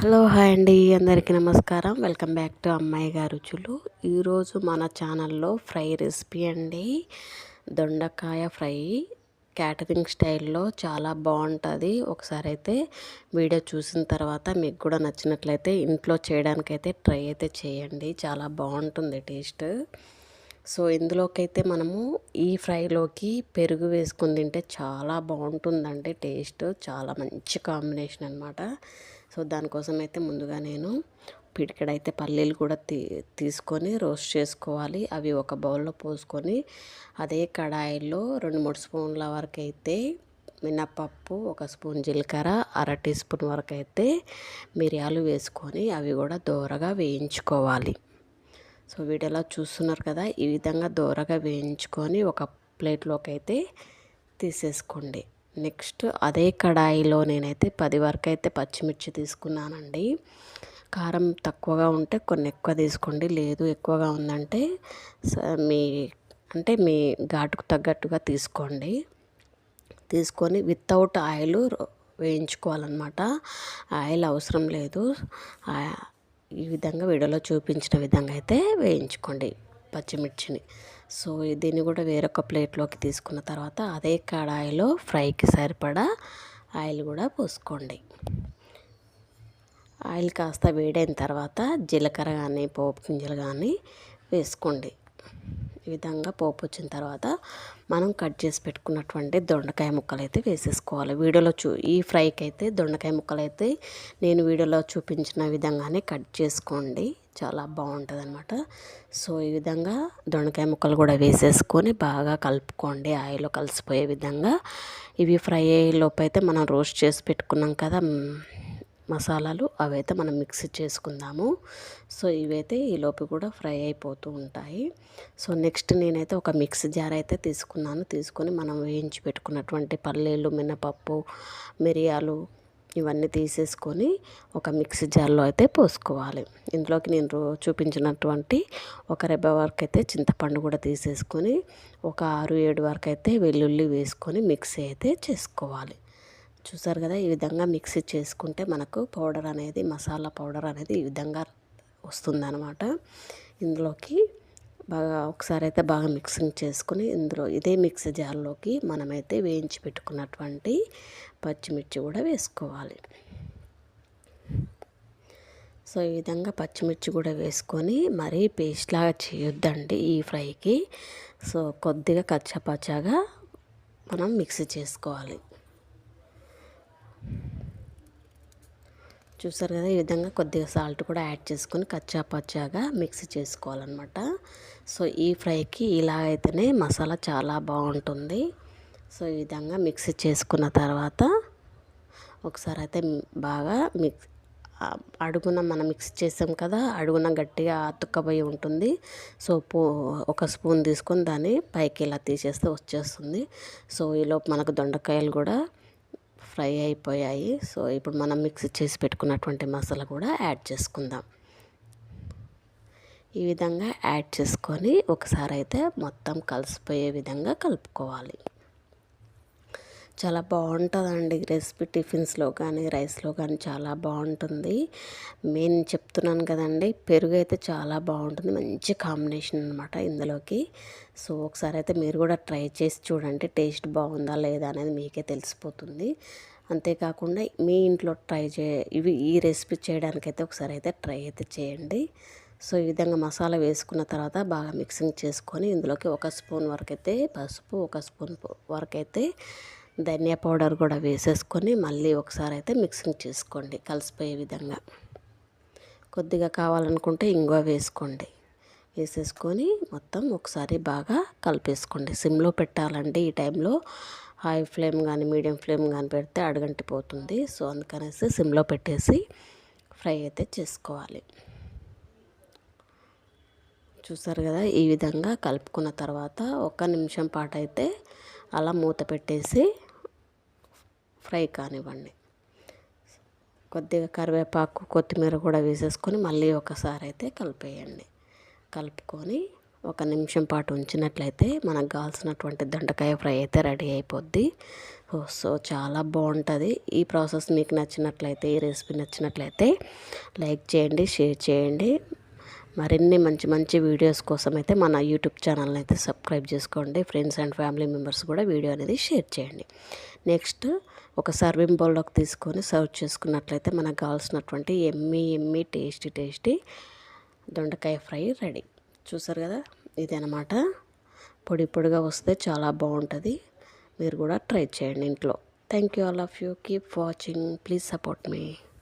Hello hi అండి. అందరికీ నమస్కారం. వెల్కమ్ బ్యాక్ టు అమ్మాయి గారు రుచులు. ఈరోజు మన ఛానల్లో ఫ్రై రెసిపీ అండి. దొండకాయ ఫ్రై. క్యాటరింగ్ స్టైల్లో చాలా బాగుంటుంది. ఒకసారి అయితే వీడియో చూసిన తర్వాత మీకు కూడా నచ్చినట్లయితే ఇంట్లో చేయడానికైతే ట్రై అయితే చేయండి. చాలా బాగుంటుంది టేస్ట్. సో ఇందులోకైతే మనము ఈ ఫ్రైలోకి పెరుగు వేసుకుని తింటే చాలా బాగుంటుందండి టేస్ట్. చాలా మంచి కాంబినేషన్ అనమాట సో దానికోసం అయితే ముందుగా నేను పిడికెడైతే పల్లీలు కూడా తీ తీసుకొని రోస్ట్ చేసుకోవాలి. అవి ఒక బౌల్లో పోసుకొని అదే కడాయిలో రెండు మూడు స్పూన్ల వరకు అయితే మినప్పప్పు ఒక స్పూన్ జీలకర్ర అర టీ స్పూన్ వరకు అయితే మిరియాలు వేసుకొని అవి కూడా దోరగా వేయించుకోవాలి. సో వీడియోలో చూస్తున్నారు కదా ఈ విధంగా దోరగా వేయించుకొని ఒక ప్లేట్లోకి అయితే తీసేసుకోండి. నెక్స్ట్ అదే కడాయిలో నేనైతే పది వరకు అయితే పచ్చిమిర్చి తీసుకున్నానండి. కారం తక్కువగా ఉంటే కొన్ని ఎక్కువ తీసుకోండి లేదు ఎక్కువగా ఉందంటే మీ అంటే మీ ఘాటుకు తగ్గట్టుగా తీసుకోండి. తీసుకొని వితౌట్ ఆయిల్ వేయించుకోవాలన్నమాట. ఆయిల్ అవసరం లేదు. ఈ విధంగా వీడియోలో చూపించిన విధంగా అయితే వేయించుకోండి పచ్చిమిర్చిని. సో దీన్ని కూడా వేరొక ప్లేట్లోకి తీసుకున్న తర్వాత అదే కడాయిలో ఫ్రైకి సరిపడా ఆయిల్ కూడా పోసుకోండి. ఆయిల్ కాస్త వేడైన తర్వాత జీలకర్ర కానీ పోపు గింజలు కానీ వేసుకోండి. ఈ విధంగా పోపు వచ్చిన తర్వాత మనం కట్ చేసి పెట్టుకున్నటువంటి దొండకాయ ముక్కలు అయితే వేసేసుకోవాలి. వీడియోలో చూ ఈ ఫ్రైకి అయితే దొండకాయ ముక్కలు అయితే నేను వీడియోలో చూపించిన విధంగానే కట్ చేసుకోండి. చాలా బాగుంటుంది అనమాట సో ఈ విధంగా దొండకాయ ముక్కలు కూడా వేసేసుకొని బాగా కలుపుకోండి. ఆయిల్లో కలిసిపోయే విధంగా. ఇవి ఫ్రై అయ్యేలోపు అయితే మనం రోస్ట్ చేసి పెట్టుకున్నాం కదా మసాలాలు. అవైతే మనం మిక్స్ చేసుకుందాము. సో ఇవైతే ఈ లోపు కూడా ఫ్రై అయిపోతూ ఉంటాయి. సో నెక్స్ట్ నేనైతే ఒక మిక్స్ జార్ అయితే తీసుకున్నాను. తీసుకొని మనం వేయించి పెట్టుకున్నటువంటి పల్లీలు మినపప్పు మిరియాలు ఇవన్నీ తీసేసుకొని ఒక మిక్సీ జార్లో అయితే పోసుకోవాలి. ఇందులోకి నేను చూపించినటువంటి ఒక రెబ్బ వరకు అయితే చింతపండు కూడా తీసేసుకొని ఒక ఆరు ఏడు వరకు అయితే వెల్లుల్లి వేసుకొని మిక్సీ అయితే చేసుకోవాలి. చూసారు కదా ఈ విధంగా మిక్సీ చేసుకుంటే మనకు పౌడర్ అనేది మసాలా పౌడర్ అనేది ఈ విధంగా వస్తుందన్నమాట. ఇందులోకి బాగా ఒకసారి అయితే బాగా మిక్సింగ్ చేసుకుని ఇందులో ఇదే మిక్సీ జార్లోకి మనమైతే వేయించి పెట్టుకున్నటువంటి పచ్చిమిర్చి కూడా వేసుకోవాలి. సో ఈ విధంగా పచ్చిమిర్చి కూడా వేసుకొని మరీ పేస్ట్ లాగా చేయొద్దండి ఈ ఫ్రైకి. సో కొద్దిగా కచ్చపచ్చగా మనం మిక్స్ చేసుకోవాలి. చూసారు కదా ఈ విధంగా కొద్దిగా సాల్ట్ కూడా యాడ్ చేసుకొని కచ్చాపచ్చాగా మిక్స్ చేసుకోవాలన్నమాట. సో ఈ ఫ్రైకి ఇలా అయితేనే మసాలా చాలా బాగుంటుంది. సో ఈ విధంగా మిక్సీ చేసుకున్న తర్వాత ఒకసారి అయితే బాగా మిక్స్ అడుగున మనం మిక్స్ చేసాం కదా అడుగున గట్టిగా అతుక్కబోయి ఉంటుంది. సో పో ఒక స్పూన్ తీసుకొని దాన్ని పైకి ఇలా తీసేస్తే వచ్చేస్తుంది. సో ఈలోపు మనకు దొండకాయలు కూడా ఫ్రై అయిపోయాయి. సో ఇప్పుడు మనం మిక్స్ చేసి పెట్టుకున్నటువంటి మసాలా కూడా యాడ్ చేసుకుందాం. ఈ విధంగా యాడ్ చేసుకొని ఒకసారి అయితే మొత్తం కలిసిపోయే విధంగా కలుపుకోవాలి. చాలా బాగుంటుందండి రెసిపీ టిఫిన్స్లో కానీ రైస్లో కానీ చాలా బాగుంటుంది. నేను చెప్తున్నాను కదండి పెరుగు అయితే చాలా బాగుంటుంది. మంచి కాంబినేషన్ అనమాట ఇందులోకి. సో ఒకసారి అయితే మీరు కూడా ట్రై చేసి చూడండి టేస్ట్ బాగుందా లేదా అనేది మీకే తెలిసిపోతుంది. అంతేకాకుండా మీ ఇంట్లో ట్రై చే ఇవి ఈ రెసిపీ చేయడానికైతే ఒకసారి అయితే ట్రై అయితే చేయండి. సో ఈ విధంగా మసాలా వేసుకున్న తర్వాత బాగా మిక్సింగ్ చేసుకొని ఇందులోకి ఒక స్పూన్ వరకు అయితే పసుపు ఒక స్పూన్ వరకు అయితే ధనియా పౌడర్ కూడా వేసేసుకొని మళ్ళీ ఒకసారి అయితే మిక్సింగ్ చేసుకోండి కలిసిపోయే విధంగా. కొద్దిగా కావాలనుకుంటే ఇంగువ వేసుకోండి. వేసేసుకొని మొత్తం ఒకసారి బాగా కలిపేసుకోండి. సిమ్లో పెట్టాలండి ఈ టైంలో. హై ఫ్లేమ్ కానీ మీడియం ఫ్లేమ్ కానీ పెడితే అడగంటిపోతుంది. సో అందుకనేసి సిమ్లో పెట్టేసి ఫ్రై అయితే చేసుకోవాలి. చూసారు కదా ఈ విధంగా కలుపుకున్న తర్వాత ఒక నిమిషం పాటు అయితే అలా మూత పెట్టేసి ఫ్రై కానివ్వండి. కొద్దిగా కరివేపాకు కొత్తిమీర కూడా వేసేసుకొని మళ్ళీ ఒకసారి అయితే కలిపేయండి. కలుపుకొని ఒక నిమిషం పాటు ఉంచినట్లయితే మనకు కావాల్సినటువంటి దొండకాయ ఫ్రై అయితే రెడీ అయిపోద్ది. సో చాలా బాగుంటుంది. ఈ ప్రాసెస్ మీకు నచ్చినట్లయితే ఈ రెసిపీ నచ్చినట్లయితే లైక్ చేయండి షేర్ చేయండి. మరిన్ని మంచి మంచి వీడియోస్ కోసం అయితే మన యూట్యూబ్ ఛానల్ని అయితే సబ్స్క్రైబ్ చేసుకోండి. ఫ్రెండ్స్ అండ్ ఫ్యామిలీ మెంబర్స్ కూడా వీడియో అనేది షేర్ చేయండి. నెక్స్ట్ ఒక సర్వింగ్ బౌల్లోకి తీసుకొని సర్వ్ చేసుకున్నట్లయితే మనకు కావాల్సినటువంటి ఎమ్మి ఎమ్మి టేస్టీ టేస్టీ దొండకాయ ఫ్రై రెడీ. చూసారు కదా? ఇది అనమాట పొడి పొడిగా వస్తే చాలా బాగుంటుంది. మీరు కూడా ట్రై చేయండి ఇంట్లో. Thank you all of you. Keep watching. Please support me.